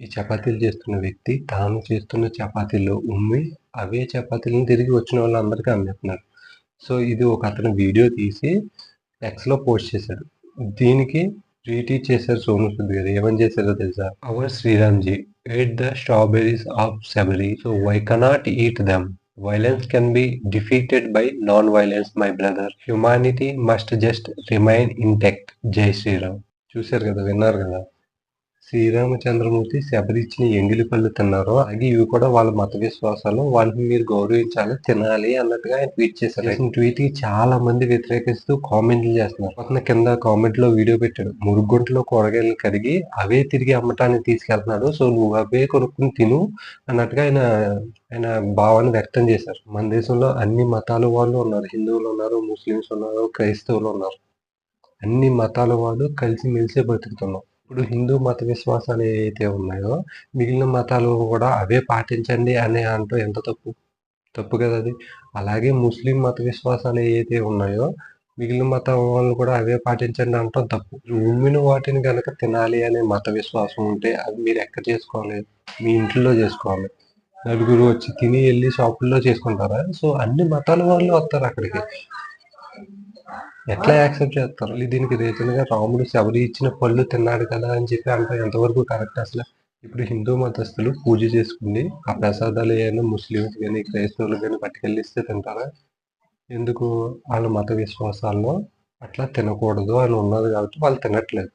ఈ చపాతీలు చేస్తున్న వ్యక్తి తాను చేస్తున్న చపాతీలు ఉమ్మి అవే చపాతీలను తిరిగి వచ్చిన వాళ్ళందరికీ అమ్మేస్తున్నారు. సో ఇది ఒక అతను వీడియో తీసి ఎక్స్లో పోస్ట్ చేశాడు. దీనికి రీటీచ్ చేశారు సోను సూద్ గారు. ఏమని చేశారో తెలుసా? Our Shriramji ate the strawberries of Sabari so why cannot eat them violence can be defeated by non violence my brother humanity must just remain intact jai Shriram చూశారు కదా విన్నారు కదా? శ్రీరామచంద్రమూర్తి శబరి ఇచ్చిన ఎంగిలి పళ్ళు తిన్నారు అలాగే ఇవి కూడా వాళ్ళ మత విశ్వాసాలు. వాళ్ళని మీరు గౌరవించాలి తినాలి అన్నట్టుగా ఆయన ట్వీట్ చేశారు. ట్వీట్కి చాలా మంది వ్యతిరేకిస్తూ కామెంట్లు చేస్తున్నారు. అతను కింద కామెంట్లో వీడియో పెట్టాడు. మురుగుంటలో కూరగాయలు కడిగి అవే తిరిగి అమ్మటానికి తీసుకెళ్తున్నాడు. సో నువ్వు అవే కొనుక్కుని తిను అన్నట్టుగా ఆయన ఆయన భావాన్ని వ్యక్తం చేశారు. మన దేశంలో అన్ని మతాల వాళ్ళు ఉన్నారు. హిందువులు ఉన్నారు ముస్లిమ్స్ ఉన్నారు క్రైస్తవులు ఉన్నారు. అన్ని మతాల వాళ్ళు కలిసి మెలిసే బతుకుతున్నాం. ఇప్పుడు హిందూ మత విశ్వాసాలు ఏవైతే ఉన్నాయో మిగిలిన మతాలు కూడా అవే పాటించండి అనే అంటూ ఎంత తప్పు? తప్పు కదా అది. అలాగే ముస్లిం మత విశ్వాసాలు ఏవైతే ఉన్నాయో మిగిలిన మతం వాళ్ళు కూడా అవే పాటించండి అంటాం తప్పు. ఉమ్మిన వాటిని కనుక తినాలి అనే మత విశ్వాసం ఉంటే అది మీరు ఎక్కడ చేసుకోవాలి? మీ ఇంట్లో చేసుకోవాలి. నలుగురు వచ్చి తిని వెళ్ళి షాపుల్లో చేసుకుంటారా? సో అన్ని మతాల వాళ్ళు వస్తారు అక్కడికి. ఎట్లా యాక్సెప్ట్ చేస్తారు? దీనికి రీజన్గా రాముడు శబరి ఇచ్చిన పళ్ళు తిన్నాడు కదా అని చెప్పి అంటే ఎంతవరకు కరెక్ట్ అసలు? ఇప్పుడు హిందూ మతస్థులు పూజ చేసుకుని ఆ ప్రసాదాలు ఏమైనా ముస్లిమ్స్ కానీ క్రైస్తవులు కానీ పట్టుకెళ్ళిస్తే తింటారా? ఎందుకు వాళ్ళ మత విశ్వాసాల్లో అట్లా తినకూడదు అని ఉన్నది కాబట్టి వాళ్ళు తినట్లేదు.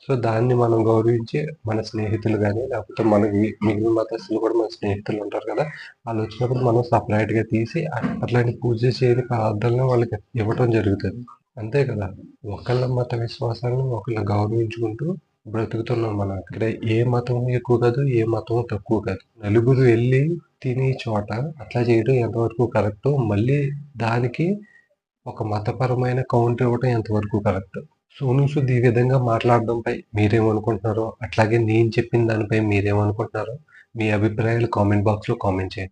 సో దాన్ని మనం గౌరవించి మన స్నేహితులు కానీ లేకపోతే మన మిగిలిన మతస్థులు కూడా మన స్నేహితులు ఉంటారు కదా వాళ్ళు వచ్చినప్పుడు మనం సపరేట్గా తీసి అట్లాంటి పూజ చేయని పదార్థాలను వాళ్ళకి ఇవ్వటం జరుగుతుంది. అంతే కదా. ఒకళ్ళ మత విశ్వాసాలను ఒకళ్ళు గౌరవించుకుంటూ బ్రతుకుతున్నాం మనం. ఇక్కడ ఏ మతం ఎక్కువ కాదు ఏ మతం తక్కువ కాదు. నలుగురు వెళ్ళి తినే చోట అట్లా చేయడం ఎంతవరకు కరెక్ట్ మళ్ళీ దానికి ఒక మతపరమైన కౌంటర్ ఇవ్వడం ఎంతవరకు కరెక్ట్ సోను సుద్ ఈ విధంగా మాట్లాడడంపై మీరేమనుకుంటున్నారో అట్లాగే నేను చెప్పిన దానిపై మీరేమనుకుంటున్నారో మీ అభిప్రాయాలు కామెంట్ బాక్స్లో కామెంట్ చేయండి.